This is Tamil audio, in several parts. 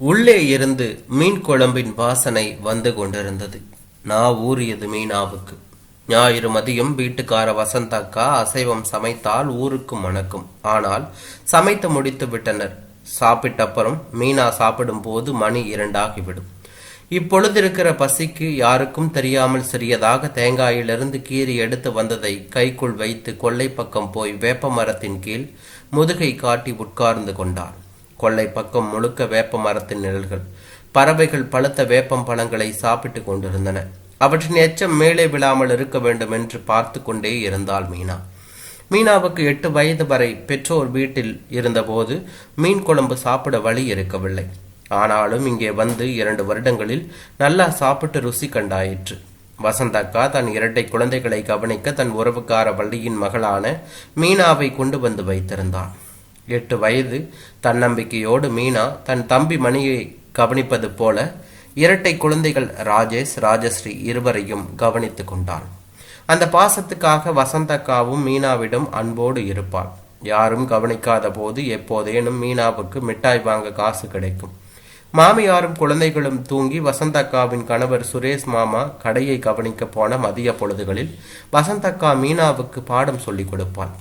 உள்ளே இருந்து மீன் குழம்பின் வாசனை வந்து கொண்டிருந்தது. நான் ஊறியது மீனாவுக்கு. ஞாயிறு மதியம் வீட்டுக்கார வசந்தக்கா அசைவம் சமைத்தால் ஊருக்கு மணக்கும் ஆனால் சமைத்து முடித்து விட்டனர். சாப்பிட்ட அப்புறம் மீனா சாப்பிடும் போது மணி இரண்டாகிவிடும். இப்பொழுதிருக்கிற பசிக்கு யாருக்கும் தெரியாமல் சிறியதாக தேங்காயிலிருந்து கீறி எடுத்து வந்ததை கைக்குள் வைத்து கொல்லை பக்கம் போய் வேப்ப மரத்தின் கீழ் முதுகை காட்டி உட்கார்ந்து கொண்டார் கொல்லை பக்கம் முழுக்க வேப்ப மரத்தின் நிழல்கள். பறவைகள் பழுத்த வேப்பம் பழங்களை சாப்பிட்டு கொண்டிருந்தன. அவற்றின் எச்சம் மேலே விழாமல் இருக்க வேண்டும் என்று பார்த்து கொண்டே இருந்தாள் மீனா. மீனாவுக்கு எட்டு வயது வரை பெற்றோர் வீட்டில் இருந்தபோது மீன் குழம்பு சாப்பிட வழி இருக்கவில்லை. ஆனாலும் இங்கே வந்து இரண்டு வருடங்களில் நல்லா சாப்பிட்டு ருசி கண்டாயிற்று. வசந்தக்கா தன் இரட்டை குழந்தைகளை கவனிக்க தன் உறவுக்கார வள்ளியின் மகளான மீனாவை கொண்டு வந்து வைத்திருந்தான். எட்டு வயது தன்னம்பிக்கையோடு மீனா தன் தம்பி மணியை கவனிப்பது போல இரட்டை குழந்தைகள் ராஜேஷ் ராஜஸ்ரீ இருவரையும் கவனித்து கொண்டாள். அந்த பாசத்துக்காக வசந்தக்காவும் மீனாவிடம் அன்போடு இருப்பாள். யாரும் கவனிக்காத போது எப்போதேனும் மீனாவுக்கு மிட்டாய் வாங்க காசு கிடைக்கும். மாமியாரும் குழந்தைகளும் தூங்கி வசந்தக்காவின் கணவர் சுரேஷ் மாமா கடையை கவனிக்க போன மதிய பொழுதுகளில் வசந்தக்கா மீனாவுக்கு பாடம் சொல்லிக் கொடுப்பாள்.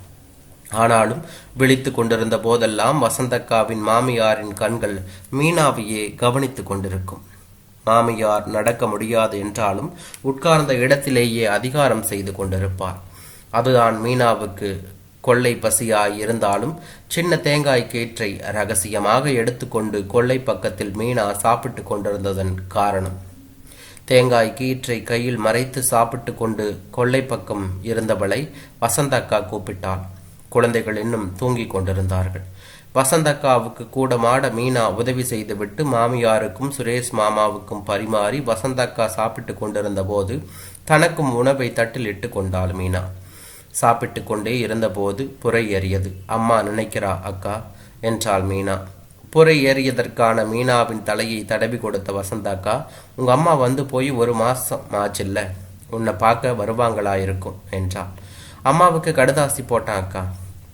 ஆனாலும் விழித்து கொண்டிருந்த போதெல்லாம் வசந்தக்காவின் மாமியாரின் கண்கள் மீனாவையே கவனித்து கொண்டிருக்கும். மாமியார் நடக்க முடியாது என்றாலும் உட்கார்ந்த இடத்திலேயே அதிகாரம் செய்து கொண்டிருப்பார். அதுதான் மீனாவுக்கு கொள்ளை பசியாய் இருந்தாலும் சின்ன தேங்காய் கேற்றை ரகசியமாக எடுத்துக்கொண்டு கொள்ளை பக்கத்தில் மீனா சாப்பிட்டு கொண்டிருந்ததன் காரணம். தேங்காய் கீற்றை கையில் மறைத்து சாப்பிட்டு கொண்டு கொள்ளை பக்கம் இருந்தவளை வசந்தக்கா கூப்பிட்டாள். குழந்தைகள் இன்னும் தூங்கிக் கொண்டிருந்தார்கள். வசந்தக்காவுக்கு கூட மாட மீனா உதவி செய்துவிட்டு மாமியாருக்கும் சுரேஷ் மாமாவுக்கும் பரிமாறி வசந்தக்கா சாப்பிட்டு கொண்டிருந்த போது தனக்கும் உணவை தட்டில் இட்டு கொண்டாள் மீனா. சாப்பிட்டு கொண்டே இருந்தபோது புரை ஏறியது. அம்மா நினைக்கிறா அக்கா? என்றாள் மீனா. புரை ஏறியதற்கான மீனாவின் தலையை தடவி கொடுத்த வசந்தாக்கா உங்க அம்மா வந்து போய் ஒரு மாசம் ஆச்சில்ல உன்னை பார்க்க வருவாங்களா இருக்கும் என்றாள். அம்மாவுக்கு கடுதாசி போட்டான் அக்கா.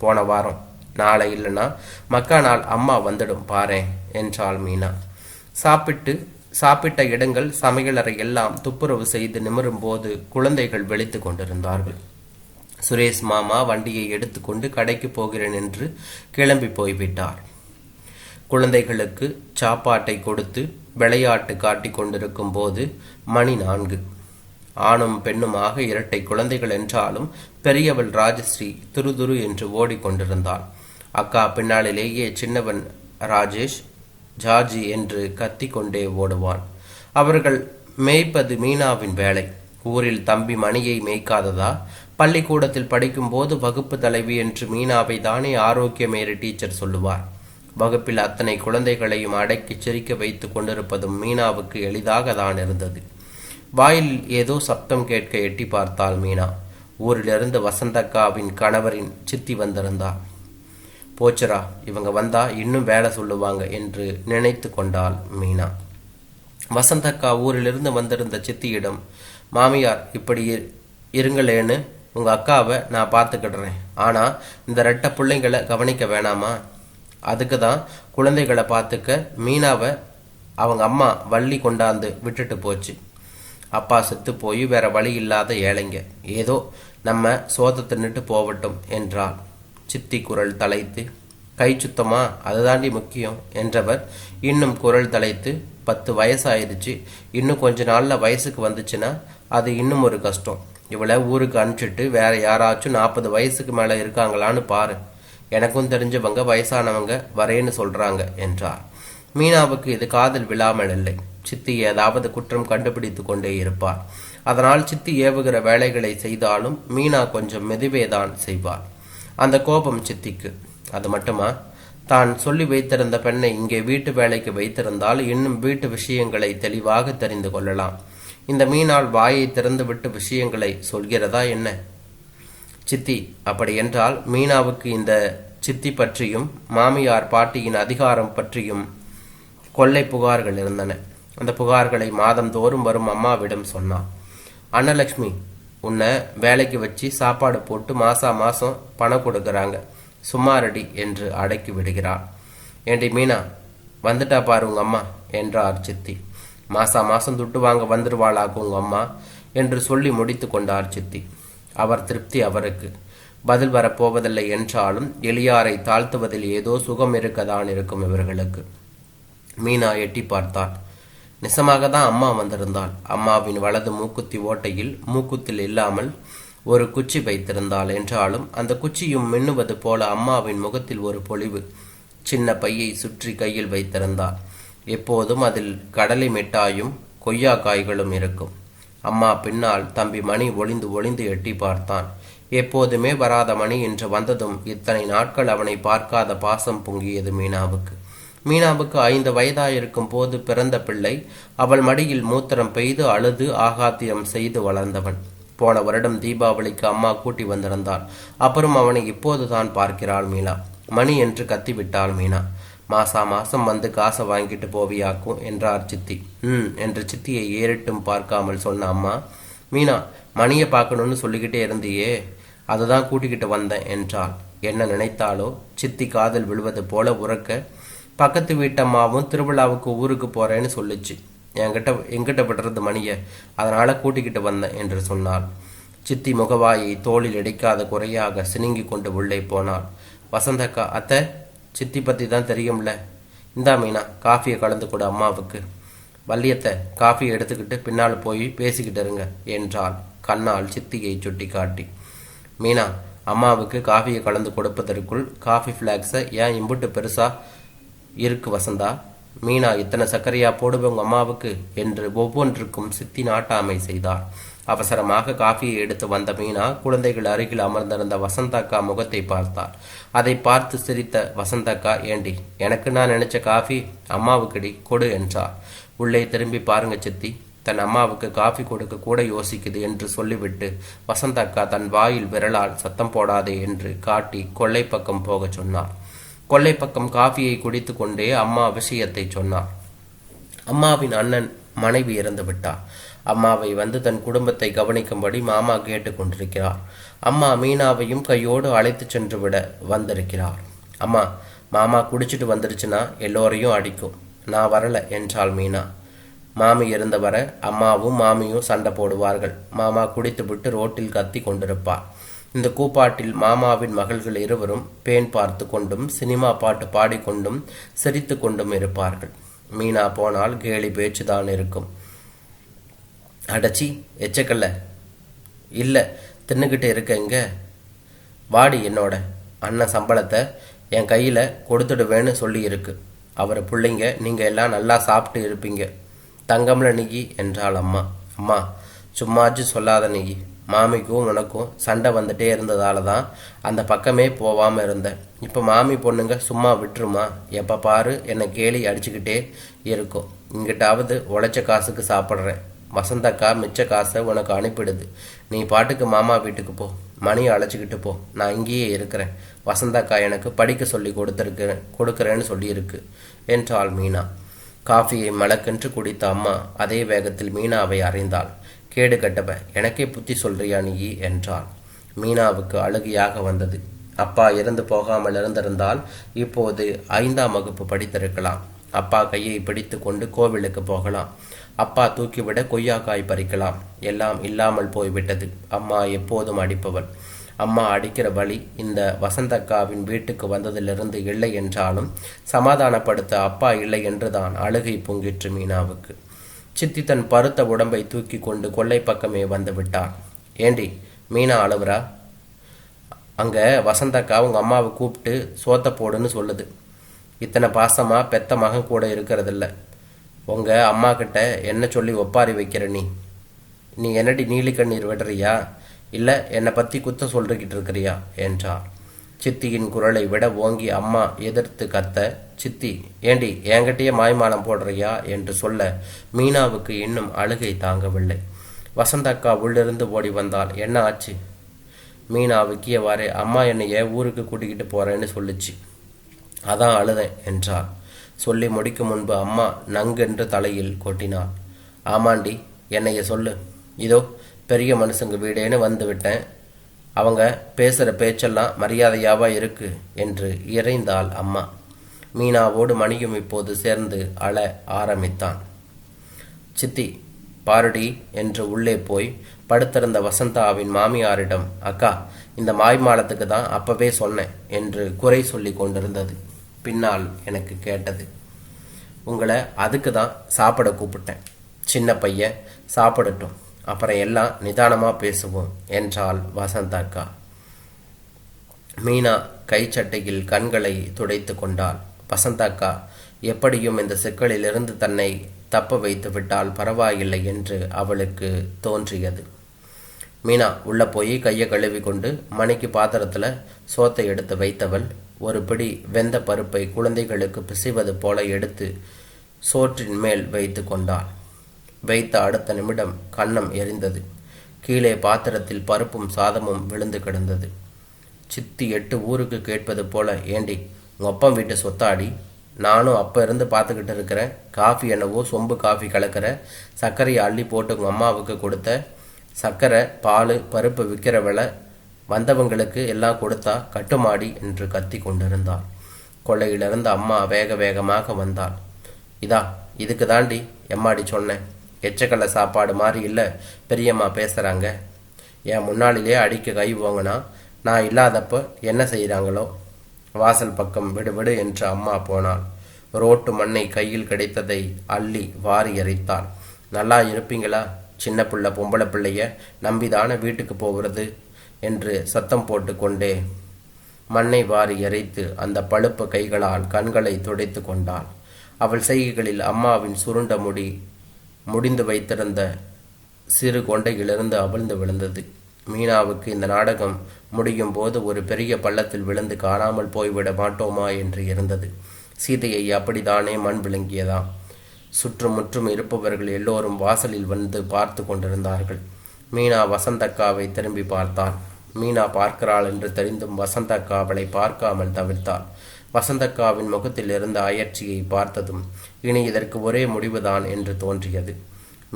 போன வாரம். நாளை இல்லைன்னா மக்கா நாள் அம்மா வந்துடும் பாரேன் என்றாள் மீனா. சாப்பிட்டு சாப்பிட்ட இடங்கள் சமையலறை எல்லாம் துப்புரவு செய்து நிமிரும் போது குழந்தைகள் வெளித்து கொண்டிருந்தார்கள். சுரேஷ் மாமா வண்டியை எடுத்துக்கொண்டு கடைக்கு போகிறேன் என்று கிளம்பி போய்விட்டார். குழந்தைகளுக்கு சாப்பாட்டை கொடுத்து விளையாட்டு காட்டிக் கொண்டிருக்கும் போது மணி நான்கு. ஆணும் பெண்ணுமாக இரட்டை குழந்தைகள் என்றாலும் பெரியவள் ராஜஸ்ரீ துருதுரு என்று ஓடிக்கொண்டிருந்தாள். அக்கா பின்னாளிலேயே சின்னவன் ராஜேஷ் ஜார்ஜி என்று கத்திக்கொண்டே ஓடுவான் அவர்கள் மேய்ப்பது மீனாவின் வேலை. ஊரில் தம்பி மணியை மேய்க்காததா? பள்ளிக்கூடத்தில் படிக்கும்போது வகுப்பு தலைவி என்று மீனாவை தானே ஆரோக்கியமேறு டீச்சர் சொல்லுவார். வகுப்பில் அத்தனை குழந்தைகளையும் அடக்கி சிரிக்க வைத்துக் கொண்டிருப்பதும் மீனாவுக்கு எளிதாக தான் இருந்தது. வாயில் ஏதோ சப்தம் கேட்க எட்டி பார்த்தாள் மீனா. ஊரிலிருந்து வசந்தக்காவின் கணவரின் சித்தி வந்திருந்தா. போச்சரா இவங்க வந்தா இன்னும் வேலை சொல்லுவாங்க என்று நினைத்து கொண்டாள் மீனா. வசந்தக்கா ஊரிலிருந்து வந்திருந்த சித்தியிடம் மாமியார் இப்படி இருங்களேன்னு உங்க அக்காவை நான் பார்த்துக்கிடுறேன். ஆனா இந்த ரெட்ட பிள்ளைங்களை கவனிக்க வேணாமா? அதுக்கு தான் குழந்தைகளை பார்த்துக்க மீனாவை அவங்க அம்மா வள்ளி கொண்டாந்து விட்டுட்டு போச்சு. அப்பா செத்து போய் வேற வழி இல்லாத ஏழைங்க. ஏதோ நம்ம சோத தின்னுட்டு போகட்டும் என்றாள். சித்தி குரல் தலைத்து கை சுத்தமா? அதுதாண்டி முக்கியம் என்றவர் இன்னும் குரல் தலைத்து பத்து வயசாயிருச்சு. இன்னும் கொஞ்ச நாள்ல வயசுக்கு வந்துச்சுன்னா அது இன்னும் ஒரு கஷ்டம். இவளை ஊருக்கு அனுப்பிச்சிட்டு வேற யாராச்சும் நாற்பது வயசுக்கு மேலே இருக்காங்களான்னு பாரு. எனக்கும் தெரிஞ்சவங்க வயசானவங்க வரேன்னு சொல்றாங்க என்றார். மீனாவுக்கு இது காதல் விழாமல் இல்லை. சித்தி ஏதாவது குற்றம் கண்டுபிடித்து கொண்டே இருப்பார். அதனால் சித்தி ஏவுகிற வேலைகளை செய்தாலும் மீனா கொஞ்சம் மெதுவேதான் செய்வார் அந்த கோபம் சித்திக்கு. அது மட்டுமா? தான் சொல்லி வைத்திருந்த பெண்ணை இங்கே வீட்டு வேலைக்கு வைத்திருந்தால் இன்னும் வீட்டு விஷயங்களை தெளிவாக தெரிந்து கொள்ளலாம். இந்த மீனால் வாயை திறந்துவிட்டு விஷயங்களை சொல்கிறதா என்ன? சித்தி அப்படி என்றால் மீனாவுக்கு இந்த சித்தி பற்றியும் மாமியார் பாட்டியின் அதிகாரம் பற்றியும் கொள்ளை புகார்கள் இருந்தன. அந்த புகார்களை மாதந்தோறும் வரும் அம்மாவிடம் சொன்னான். அன்னலக்ஷ்மி உன்னை வேலைக்கு வச்சு சாப்பாடு போட்டு மாசா மாசம் பணம் கொடுக்குறாங்க. சும்மாரடி என்று அடக்கி விடுகிறாள். ஏண்டி மீனா வந்துட்டா பாரு உங்க அம்மா என்றார் சித்தி. மாசா மாசம் துட்டு வாங்க வந்துருவாளாக்கும் உங்க அம்மா என்று சொல்லி முடித்து கொண்டார் சித்தி. அவர் திருப்தி அவருக்கு. பதில் வரப்போவதில்லை என்றாலும் எளியாரை தாழ்த்துவதில் ஏதோ சுகம் இருக்கதான் இருக்கும் இவர்களுக்கு. மீனா எட்டி பார்த்தாள். நிசமாக தான் அம்மா வந்திருந்தாள். அம்மாவின் வலது மூக்குத்தி ஓட்டையில் மூக்குத்தில் இல்லாமல் ஒரு குச்சி வைத்திருந்தாள் என்றாலும் அந்த குச்சியும் மின்னுவது போல அம்மாவின் முகத்தில் ஒரு பொழிவு சின்ன பையை சுற்றி கையில் வைத்திருந்தாள். எப்போதும் அதில் கடலை மிட்டாயும் கொய்யா காய்களும் இருக்கும். அம்மா பின்னால் தம்பி மணி ஒளிந்து ஒளிந்து எட்டி பார்த்தான். எப்போதுமே வராத மணி என்று வந்ததும் இத்தனை நாட்கள் அவனை பார்க்காத பாசம் பொங்கியது மீனாவுக்கு. மீனாவுக்கு ஐந்து வயதாயிருக்கும் போது பிறந்த பிள்ளை அவள் மடியில் மூத்திரம் பெய்து அழுது ஆகாத்தியம் செய்து வளர்ந்தவன். போன வருடம் தீபாவளிக்கு அம்மா கூட்டி வந்திருந்தாள். அப்புறம் அவனை இப்போது தான் பார்க்கிறாள் மீனா. மணி என்று கத்திவிட்டாள் மீனா. மாசா மாசம் வந்து காசை வாங்கிட்டு போவியாக்கும் என்றார் சித்தி. ம் என்று சித்தியை ஏறிட்டும் பார்க்காமல் சொன்ன அம்மா மீனா மணியை பார்க்கணும்னு சொல்லிக்கிட்டே இருந்தியே. அதுதான் கூட்டிக்கிட்டு வந்தேன் என்றாள். என்ன நினைத்தாலோ சித்தி காதல் விழுவது போல உறக்க பக்கத்து வீட்டம்மாவும் திருவிழாவுக்கு ஊருக்கு போறேன்னு சொல்லுச்சு. என்கிட்ட எங்கிட்ட விடுறது மணியை அதனால கூட்டிக்கிட்டு வந்தேன் என்று சொன்னாள். சித்தி முகவாயை தோளில் இடைக்காத குறையாக சினுங்கி கொண்டு உள்ளே போனாள். வசந்தக்கா அத்தை சித்தி பத்தி தான் தெரியும்ல? இந்தா மீனா காஃபியை கலந்து கொடு அம்மாவுக்கு. வள்ளியத்தை காஃபியை எடுத்துக்கிட்டு பின்னால் போய் பேசிக்கிட்டு இருங்க என்றாள். கண்ணால் சித்தியை சுட்டி காட்டி மீனா அம்மாவுக்கு காஃபியை கலந்து கொடுப்பதற்குள் காஃபி ஃப்ளாக்ஸை ஏன் இம்புட்டு பெருசாக இருக்கு வசந்தா. மீனா இத்தனை சர்க்கரையா போடுவ உங்க அம்மாவுக்கு என்று ஒவ்வொன்றுக்கும் சித்தி நாட்டாமை செய்தார். அவசரமாக காஃபியை எடுத்து வந்த மீனா குழந்தைகள் அருகில் அமர்ந்திருந்த வசந்தக்கா முகத்தை பார்த்தார். அதை பார்த்து சிரித்த வசந்தக்கா ஏண்டி எனக்கு நான் நினைச்ச காஃபி அம்மாவுக்குடி கொடு என்றார். உள்ளே திரும்பி பாருங்க சித்தி தன் அம்மாவுக்கு காஃபி கொடுக்க கூட யோசிக்குது என்று சொல்லிவிட்டு வசந்தக்கா தன் வாயில் விரலால் சத்தம் போடாதே என்று காட்டி கொள்ளை பக்கம் போகச் சொன்னார். கொள்ளை பக்கம் காஃபியை குடித்து கொண்டே அம்மா விஷயத்தை சொன்னார். அம்மாவின் அண்ணன் மனைவி இறந்து விட்டார். அம்மாவை வந்து தன் குடும்பத்தை கவனிக்கும்படி மாமா கேட்டுக்கொண்டிருக்கிறார் அம்மா மீனாவையும் கையோடு அழைத்து சென்று விட வந்திருக்கிறார். அம்மா மாமா குடிச்சிட்டு வந்துருச்சுன்னா எல்லோரையும் அடிக்கும். நான் வரல என்றாள் மீனா. மாமி இருந்தவரை அம்மாவும் மாமியும் சண்டை போடுவார்கள். மாமா குடித்து விட்டு ரோட்டில் கத்தி கொண்டிருப்பார். இந்த கூப்பாட்டில் மாமாவின் மகள்கள் இருவரும் பேன் பார்த்து கொண்டும் சினிமா பாட்டு பாடிக்கொண்டும் சிரித்து கொண்டும் இருப்பார்கள். மீனா போனால் கேலி பேச்சுதான் இருக்கும். அடச்சி எச்சக்கல்ல. இல்லை தின்னுக்கிட்டு இருக்கங்க வாடி என்னோட. அண்ணன் சம்பளத்தை என் கையில் கொடுத்துடுவேன்னு சொல்லியிருக்கு. அவர் பிள்ளைங்க நீங்கள் எல்லாம் நல்லா சாப்பிட்டு இருப்பீங்க. தங்கம்ல நிகி என்றாள் அம்மா. அம்மா சும்மாச்சு சொல்லாத நிகி மாமிக்கும் உனக்கும் சண்டை வந்துட்டே இருந்ததால தான் அந்த பக்கமே போகாமல் இருந்தேன். இப்போ மாமி பொண்ணுங்க சும்மா விட்டுருமா? எப்போ பாரு என்னை கேலி அடிச்சுக்கிட்டே இருக்கும். இங்கிட்டாவது உழைச்ச காசுக்கு சாப்பிட்றேன். வசந்தக்கா மிச்ச காசை உனக்கு அனுப்பிடுது. நீ பாட்டுக்கு மாமா வீட்டுக்கு போ. மணி அழைச்சிக்கிட்டு போ. நான் இங்கேயே இருக்கிறேன். வசந்தக்கா எனக்கு படிக்க சொல்லி கொடுத்துருக்கிறேன் கொடுக்குறேன்னு சொல்லியிருக்கு என்றாள் மீனா. காஃபியை மலக்கென்று குடித்த அம்மா அதே வேகத்தில் மீனாவை அறிந்தாள். கேடு கட்டவன் எனக்கே புத்தி சொல்றியா நீ? என்றாள் மீனாவுக்கு அழுகையாக வந்தது. அப்பா இறந்து போகாமல் இருந்திருந்தால் இப்போது ஐந்தாம் வகுப்பு படித்திருக்கலாம். அப்பா கையை பிடித்து கொண்டு கோவிலுக்கு போகலாம். அப்பா தூக்கிவிட கொய்யாக்காய் பறிக்கலாம். எல்லாம் இல்லாமல் போய்விட்டது. அம்மா எப்போதும் அடிப்பவள். அம்மா அடிக்கிற வழி இந்த வசந்தக்காவின் வீட்டுக்கு வந்ததிலிருந்து இல்லை என்றாலும் சமாதானப்படுத்த அப்பா இல்லை என்றுதான் அழுகை பொங்கிற்று மீனாவுக்கு. சித்தி தன் பருத்த உடம்பை தூக்கி கொண்டு கொல்லை பக்கமே வந்து விட்டார் ஏண்டி மீனா அழுவுறா? அங்கே வசந்தக்கா உங்கள் அம்மாவை கூப்பிட்டு சோத்த போடுன்னு சொல்லுது. இத்தனை பாசமாக பெத்த மகன் கூட இருக்கிறதில்ல. உங்கள் அம்மா கிட்ட என்ன சொல்லி ஒப்பாரி வைக்கிற நீ? நீ என்னடி நீலி கண்ணீர் விடுறியா? இல்லை என்னை பற்றி குத்த சொல்லிக்கிட்டு இருக்கிறியா? என்றார் சித்தியின் குரலை விட ஓங்கி அம்மா எதிர்த்து கத்த சித்தி ஏண்டி என்கிட்டயே மாய்மாலம் போடுறியா? என்று சொல்ல மீனாவுக்கு இன்னும் அழுகை தாங்கவில்லை. வசந்தக்கா உள்ளிருந்து ஓடி வந்தால் என்ன ஆச்சு? மீனா விக்கியவாறே அம்மா என்னைய ஊருக்கு கூட்டிக்கிட்டு போறேன்னு சொல்லுச்சு. அதான் அழுதேன் என்றார் சொல்லி முடிக்கும் முன்பு அம்மா நங்கென்று தலையில் கொட்டினாள். ஆமாண்டி என்னைய சொல்லு. இதோ பெரிய மனுஷங்க வீடேன்னு வந்து விட்டேன். அவங்க பேசுகிற பேச்செல்லாம் மரியாதையாவா இருக்கு? என்று இறைந்தாள் அம்மா. மீனாவோடு மணியும் இப்போது சேர்ந்து அழ ஆரம்பித்தான். சித்தி பாருடி என்று உள்ளே போய் படுத்திருந்த வசந்தாவின் மாமியாரிடம் அக்கா இந்த மாய்மாலத்துக்கு தான் அப்பவே சொன்னேன் என்று குறை சொல்லி கொண்டிருந்தது. பின்னால் எனக்கு கேட்டது உங்களை அதுக்கு தான் சாப்பிட கூப்பிட்டேன். சின்ன பையன் சாப்பிடட்டும். அப்புறம் எல்லாம் நிதானமாக பேசுவோம் என்றாள் வசந்தா அக்கா. மீனா கைச்சட்டையில் கண்களை துடைத்து கொண்டாள். வசந்தாக்கா எப்படியும் இந்த சிக்கலிலிருந்து தன்னை தப்ப வைத்து விட்டால் பரவாயில்லை என்று அவளுக்கு தோன்றியது. மீனா உள்ள போய் கையை கழுவி கொண்டு மணிக்கு பாத்திரத்தில் சோத்தை எடுத்து வைத்தவள் ஒரு பிடி வெந்த பருப்பை குழந்தைகளுக்கு பிசைவது போல எடுத்து சோற்றின் மேல் வைத்து கொண்டாள். வைத்த அடுத்த நிமிடம் கன்னம் எரிந்தது. கீழே பாத்திரத்தில் பருப்பும் சாதமும் விழுந்து கிடந்தது. சித்தி எட்டு ஊருக்கு கேட்பது போல ஏண்டி உங்கள் அப்பா வீட்டு சொத்தாடி நானும் அப்போ இருந்து பார்த்துக்கிட்டு இருக்கிறேன் காஃபி என்னவோ சொம்பு காஃபி கலக்கிற சர்க்கரையை அள்ளி போட்டு உங்கள் அம்மாவுக்கு கொடுத்த சர்க்கரை பால் பருப்பு விற்கிற விலை வந்தவங்களுக்கு எல்லாம் கொடுத்தா கட்டுமாடி என்று கத்தி கொண்டிருந்தாள். கொள்ளையிலிருந்து அம்மா வேக வேகமாக வந்தாள். இதா இதுக்கு தாண்டி எம்மாடி சொன்னேன் எச்சக்கல்ல சாப்பாடு மாதிரி இல்லை பெரியம்மா பேசுகிறாங்க என் முன்னாளிலே அடிக்க கை வாங்கினா நான் இல்லாதப்ப என்ன செய்கிறாங்களோ வாசல் பக்கம் விடு விடு என்று அம்மா போனாள். ரோட்டு மண்ணை கையில் கிடைத்ததை அள்ளி வாரி எறித்தாள். நல்லா இருப்பீங்களா? சின்ன பிள்ளை பொம்பளை பிள்ளைய நம்பிதான வீட்டுக்கு போகிறது? என்று சத்தம் போட்டு கொண்டே மண்ணை வாரி எறைத்து அந்த பழுப்பு கைகளால் கண்களை துடைத்து கொண்டாள். அவள் செய்கைகளில் அம்மாவின் சுருண்ட முடி முடிந்து வைத்திருந்த சிறு கொண்டையிலிருந்து அவிழ்ந்து விழுந்தது. மீனாவுக்கு இந்த நாடகம் முடியும் போது ஒரு பெரிய பள்ளத்தில் விழுந்து காணாமல் போய்விட மாட்டோமா என்று இருந்தது. சீதையை அப்படித்தானே மண் விளங்கியதாம் சுற்றுமுற்றும் இருப்பவர்கள் எல்லோரும் வாசலில் வந்து பார்த்து கொண்டிருந்தார்கள். மீனா வசந்தக்காவை திரும்பி பார்த்தாள். மீனா பார்க்கிறாள் என்று தெரிந்தும் வசந்தக்கா அவளை பார்க்காமல் தவிர்த்தாள். வசந்தக்காவின் முகத்தில் இருந்த அயற்சியை பார்த்ததும் இனி இதற்கு ஒரே முடிவுதான் என்று தோன்றியது.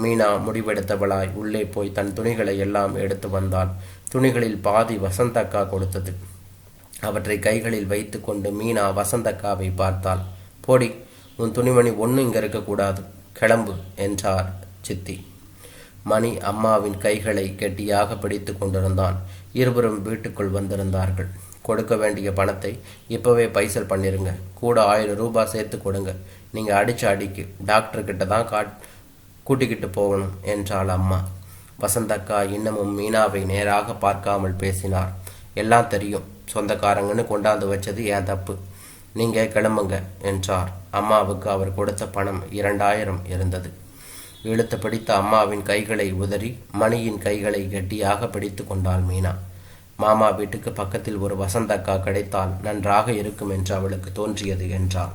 மீனா முடிவெடுத்தவளாய் உள்ளே போய் தன் துணிகளை எல்லாம் எடுத்து வந்தாள். துணிகளில் பாதி வசந்தக்கா கொடுத்தது. அவற்றை கைகளில் வைத்துக்கொண்டு மீனா வசந்தக்காவை பார்த்தாள். போடி உன் துணிமணி ஒன்றும் இங்கே இருக்கக்கூடாது கிளம்பு என்றார் சித்தி. மணி அம்மாவின் கைகளை கெட்டியாக பிடித்து கொண்டிருந்தான். இருவரும் வீட்டுக்குள் வந்திருந்தார்கள். கொடுக்க வேண்டிய பணத்தை இப்போவே பைசல் பண்ணிருங்க. கூட ஆயிரம் ரூபாய் சேர்த்து கொடுங்க. நீங்கள் அடிச்ச அடிக்கு டாக்டர்கிட்ட தான் காட் கூட்டிக்கிட்டு போகணும் என்றாள் அம்மா. வசந்தக்கா இன்னமும் மீனாவை நேராக பார்க்காமல் பேசினார். எல்லாம் தெரியும் சொந்தக்காரங்கன்னு கொண்டாந்து வச்சது என் தப்பு. நீங்கள் கிளம்புங்க என்றார். அம்மாவுக்கு அவர் கொடுத்த பணம் இரண்டாயிரம் இருந்தது. இழுத்து பிடித்த அம்மாவின் கைகளை உதறி மணியின் கைகளை கெட்டியாக பிடித்து கொண்டாள் மீனா. மாமா வீட்டுக்கு பக்கத்தில் ஒரு வசந்தக்கா கிடைத்தால் நன்றாக இருக்கும் என்று அவளுக்கு தோன்றியது என்றாள்.